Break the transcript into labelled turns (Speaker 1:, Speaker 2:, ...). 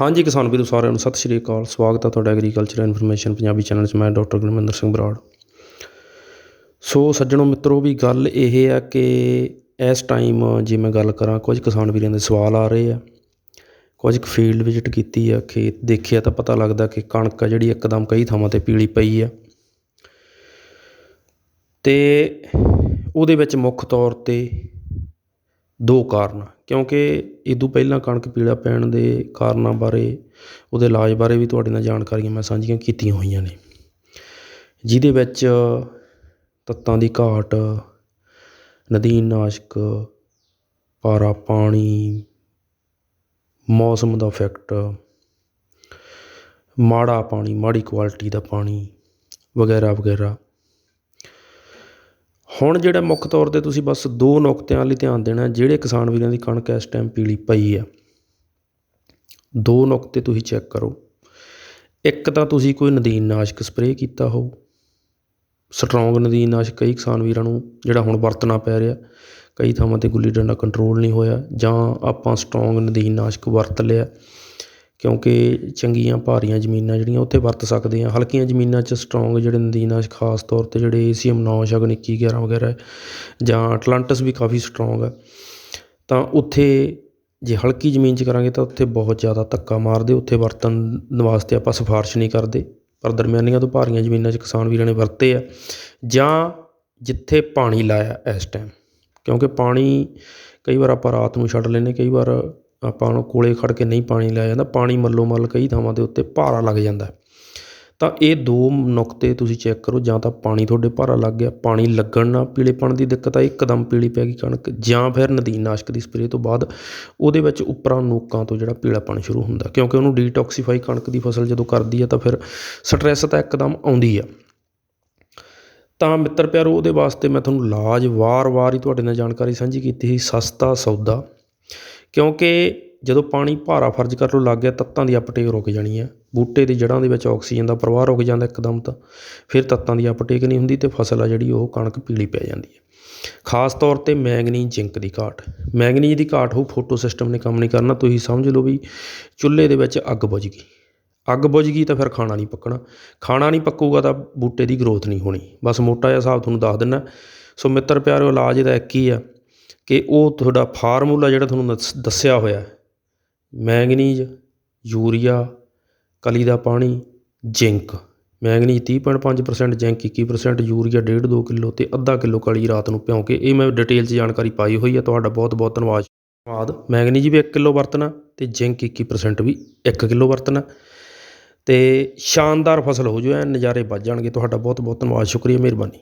Speaker 1: ਹਾਂਜੀ, ਕਿਸਾਨ ਵੀਰੋ ਸਾਰਿਆਂ ਨੂੰ ਸਤਿ ਸ਼੍ਰੀ ਅਕਾਲ। ਸਵਾਗਤ ਹੈ ਤੁਹਾਡਾ ਐਗਰੀਕਲਚਰ ਇਨਫੋਰਮੇਸ਼ਨ ਪੰਜਾਬੀ ਚੈਨਲ 'ਚ। ਮੈਂ ਡਾਕਟਰ ਗੁਰਮਿੰਦਰ ਸਿੰਘ ਬਰਾੜ। ਸੋ ਸੱਜਣੋ, ਮਿੱਤਰੋ, ਵੀ ਗੱਲ ਇਹ ਆ ਕਿ ਇਸ ਟਾਈਮ ਜੇ ਮੈਂ ਗੱਲ ਕਰਾਂ, ਕੁਝ ਕਿਸਾਨ ਵੀਰਾਂ ਦੇ ਸਵਾਲ ਆ ਰਹੇ ਆ। ਕੁਝ ਕੁ ਫੀਲਡ ਵਿਜ਼ਿਟ ਕੀਤੀ ਆ, ਖੇਤ ਦੇਖਿਆ ਤਾਂ ਪਤਾ ਲੱਗਦਾ ਕਿ ਕਣਕ ਆ ਜਿਹੜੀ ਇੱਕਦਮ ਕਈ ਥਾਵਾਂ ਤੇ ਪੀਲੀ ਪਈ ਆ। ਤੇ ਉਹਦੇ ਵਿੱਚ ਮੁੱਖ ਤੌਰ ਤੇ ਦੋ ਕਾਰਨ ਕਿਉਂਕਿ ਇਦੋਂ ਪਹਿਲਾਂ ਕਣਕ ਪੀਲਾ ਪੈਣ ਦੇ ਕਾਰਨਾਂ ਬਾਰੇ, ਉਹਦੇ ਇਲਾਜ ਬਾਰੇ ਵੀ ਤੁਹਾਡੇ ਨਾਲ ਜਾਣਕਾਰੀਆਂ ਮੈਂ ਸਾਂਝੀਆਂ ਕੀਤੀਆਂ ਹੋਈਆਂ ਨੇ। ਜਿਹਦੇ ਵਿੱਚ ਤੱਤਾਂ ਦੀ ਘਾਟ ਨਦੀਨਨਾਸ਼ਕ ਪਾਰਾ ਪਾਣੀ, ਮੌਸਮ ਦਾ ਇਫੈਕਟ ਮਾੜਾ ਪਾਣੀ, ਮਾੜੀ ਕੁਆਲਿਟੀ ਦਾ ਪਾਣੀ, ਵਗੈਰਾ ਵਗੈਰਾ। ਹੁਣ ਜਿਹੜਾ ਮੁੱਖ ਤੌਰ ਤੇ ਤੁਸੀਂ ਬਸ ਦੋ ਨੁਕਤਿਆਂ ਲਈ ਧਿਆਨ ਦੇਣਾ, ਜਿਹੜੇ ਕਿਸਾਨ ਵੀਰਾਂ ਦੀ ਕਣਕ ਇਸ ਟਾਈਮ ਪੀਲੀ ਪਈ ਆ, ਦੋ ਨੁਕਤੇ ਤੁਸੀਂ ਚੈੱਕ ਕਰੋ। ਇੱਕ ਤਾਂ ਤੁਸੀਂ ਕੋਈ ਨਦੀਨ ਨਾਸ਼ਕ ਸਪਰੇਅ ਕੀਤਾ ਹੋ ਸਟਰੋਂਗ ਨਦੀਨ ਨਾਸ਼ਕ ਕਈ ਕਿਸਾਨ ਵੀਰਾਂ ਨੂੰ ਜਿਹੜਾ ਹੁਣ ਵਰਤਣਾ ਪੈ ਰਿਹਾ, ਕਈ ਥਾਵਾਂ ਤੇ ਗੁੱਲੀ ਡੰਡਾ ਕੰਟਰੋਲ ਨਹੀਂ ਹੋਇਆ, ਜਾਂ ਆਪਾਂ ਸਟਰੋਂਗ ਨਦੀਨ ਨਾਸ਼ਕ ਵਰਤ ਲਿਆ। ਕਿਉਂਕਿ ਚੰਗੀਆਂ ਭਾਰੀਆਂ ਜ਼ਮੀਨਾਂ ਜਿਹੜੀਆਂ ਉੱਥੇ ਵਰਤ ਸਕਦੇ ਹਾਂ। ਹਲਕੀਆਂ ਜ਼ਮੀਨਾਂ 'ਚ ਸਟਰੋਂਗ ਜਿਹੜੇ ਨਦੀਨਨਾਸ਼ਕ ਖਾਸ ਤੌਰ ਤੇ ਜਿਹੜੇ ਏਸੀਐਮ 9 ਸ਼ਗਨ 21 11 ਵਗੈਰਾ ਜਾਂ ਅਟਲਾਂਟਸ ਵੀ ਕਾਫੀ ਸਟਰੋਂਗ ਹੈ ਤਾਂ ਉੱਥੇ ਜੇ ਹਲਕੀ ਜ਼ਮੀਨ 'ਚ ਕਰਾਂਗੇ ਤਾਂ ਉੱਥੇ ਬਹੁਤ ਜ਼ਿਆਦਾ ਧੱਕਾ ਮਾਰਦੇ, ਉੱਥੇ ਵਰਤਣ ਵਾਸਤੇ ਆਪਾਂ ਸਿਫਾਰਿਸ਼ ਨਹੀਂ ਕਰਦੇ। ਪਰ ਦਰਮਿਆਨੀਆਂ ਤੋਂ ਭਾਰੀਆਂ ਜ਼ਮੀਨਾਂ 'ਚ ਕਿਸਾਨ ਵੀਰਾਂ ਨੇ ਵਰਤੇ ਆ ਜਾਂ ਜਿੱਥੇ ਪਾਣੀ ਲਾਇਆ ਇਸ ਟਾਈਮ ਕਿਉਂਕਿ ਪਾਣੀ ਕਈ ਵਾਰ ਆਪਾਂ ਰਾਤ ਨੂੰ ਛੱਡ ਲੈਂਦੇ, ਕਈ ਵਾਰ ਆਪਾਂ ਨੂੰ ਕੋਲੇ ਖੜ ਕੇ ਨਹੀਂ ਪਾਣੀ ਲਿਆ ਜਾਂਦਾ, ਪਾਣੀ ਮੱਲੋ ਮੱਲ ਕਈ ਥਾਵਾਂ ਦੇ ਉੱਤੇ ਭਾਰਾ ਲੱਗ ਜਾਂਦਾ ਤਾਂ ਇਹ ਦੋ ਨੁਕਤੇ ਤੁਸੀਂ ਚੈੱਕ ਕਰੋ, ਜਾਂ ਤਾਂ ਪਾਣੀ ਤੁਹਾਡੇ ਭਾਰਾ ਲੱਗ ਗਿਆ, ਪਾਣੀ ਲੱਗਣ ਨਾਲ ਪੀਲੇਪਣ ਦੀ ਦਿੱਕਤ ਆ ਇੱਕਦਮ ਪੀਲੀ ਪੈ ਗਈ ਕਣਕ, ਜਾਂ ਫਿਰ ਨਦੀਨਨਾਸ਼ਕ ਦੀ ਸਪਰੇਅ ਤੋਂ ਬਾਅਦ ਉਹਦੇ ਵਿੱਚ ਉੱਪਰਾਂ ਨੋਕਾਂ ਤੋਂ ਜਿਹੜਾ ਪੀਲਾਪਣ ਸ਼ੁਰੂ ਹੁੰਦਾ ਕਿਉਂਕਿ ਉਹਨੂੰ ਡੀਟੌਕਸੀਫਾਈ ਕਣਕ ਦੀ ਫਸਲ ਜਦੋਂ ਕਰਦੀ ਆ ਤਾਂ ਫਿਰ ਸਟ੍ਰੈਸ ਤਾਂ ਇੱਕਦਮ ਆਉਂਦੀ ਆ ਤਾਂ ਮਿੱਤਰ ਪਿਆਰੋ, ਉਹਦੇ ਵਾਸਤੇ ਮੈਂ ਤੁਹਾਨੂੰ ਇਲਾਜ ਵਾਰ-ਵਾਰ ਹੀ ਤੁਹਾਡੇ ਨਾਲ ਜਾਣਕਾਰੀ ਸਾਂਝੀ ਕੀਤੀ ਸੀ, ਸਸਤਾ ਸੌਦਾ। ਕਿਉਂਕਿ ਜਦੋਂ ਪਾਣੀ ਭਾਰਾ ਫਰਜ਼ ਕਰ ਲਓ ਲੱਗ ਗਿਆ, ਤੱਤਾਂ ਦੀ ਅਪਟੇਕ ਰੁਕ ਜਾਣੀ ਹੈ। ਬੂਟੇ ਦੀ ਜੜ੍ਹਾਂ ਦੇ ਵਿੱਚ ਆਕਸੀਜਨ ਦਾ ਪ੍ਰਵਾਹ ਰੁਕ ਜਾਂਦਾ ਇੱਕਦਮ ਤਾਂ। ਫਿਰ ਤੱਤਾਂ ਦੀ ਅਪਟੇਕ ਨਹੀਂ ਹੁੰਦੀ ਅਤੇ ਫਸਲ ਆ ਜਿਹੜੀ ਉਹ ਕਣਕ ਪੀਲੀ ਪੈ ਜਾਂਦੀ ਹੈ। ਖਾਸ ਤੌਰ ਤੇ ਮੈਂਗਨੀਜ਼ ਜ਼ਿੰਕ ਦੀ ਘਾਟ। ਮੈਂਗਨੀਜ਼ ਦੀ ਘਾਟ ਹੋ ਫੋਟੋ ਸਿਸਟਮ ਨੇ ਕੰਮ ਨਹੀਂ ਕਰਨਾ। ਤੁਸੀਂ ਸਮਝ ਲਓ ਵੀ ਚੁੱਲ੍ਹੇ ਦੇ ਵਿੱਚ ਅੱਗ ਬੁਝ ਗਈ। ਅੱਗ ਬੁਝ ਗਈ ਤਾਂ ਫਿਰ ਖਾਣਾ ਨਹੀਂ ਪੱਕਣਾ। ਖਾਣਾ ਨਹੀਂ ਪੱਕੂਗਾ ਤਾਂ ਬੂਟੇ ਦੀ ਗਰੋਥ ਨਹੀਂ ਹੋਣੀ। ਬਸ ਮੋਟਾ ਜਿਹਾ ਹਿਸਾਬ ਤੁਹਾਨੂੰ ਦੱਸ ਦਿੰਦਾ। ਸੋ ਮਿੱਤਰ ਪਿਆਰਿਓ ਇਲਾਜ ਇਹਦਾ ਇੱਕ ਹੀ ਆ। ਕਿ ਉਹ ਤੁਹਾਡਾ ਫਾਰਮੂਲਾ ਜਿਹੜਾ ਤੁਹਾਨੂੰ ਦੱਸ- ਦੱਸਿਆ ਹੋਇਆ ਮੈਂਗਨੀਜ਼, ਯੂਰੀਆ, ਕਲੀ ਦਾ ਪਾਣੀ, ਜ਼ਿੰਕ। ਮੈਂਗਨੀਜ਼ 30.5% ਜ਼ਿੰਕ 21% ਯੂਰੀਆ ਡੇਢ ਦੋ ਕਿਲੋ ਅਤੇ ਅੱਧਾ ਕਿਲੋ ਕਲੀ ਰਾਤ ਨੂੰ ਭਿਉਂ ਕੇ ਇਹ ਮੈਂ ਡਿਟੇਲ 'ਚ ਜਾਣਕਾਰੀ ਪਾਈ ਹੋਈ ਹੈ। ਤੁਹਾਡਾ ਬਹੁਤ ਬਹੁਤ ਧੰਨਵਾਦ। ਧੰਨਵਾਦ। ਮੈਂਗਨੀਜ਼ ਵੀ 1 ਕਿਲੋ ਵਰਤਣਾ ਅਤੇ ਜ਼ਿੰਕ 21% ਵੀ 1 ਕਿਲੋ ਵਰਤਣਾ। ਅਤੇ ਸ਼ਾਨਦਾਰ ਫਸਲ ਹੋ ਜੋ ਐ ਨਜ਼ਾਰੇ ਵੱਜ ਜਾਣਗੇ। ਤੁਹਾਡਾ ਬਹੁਤ ਬਹੁਤ ਧੰਨਵਾਦ। ਸ਼ੁਕਰੀਆ, ਮਿਹਰਬਾਨੀ।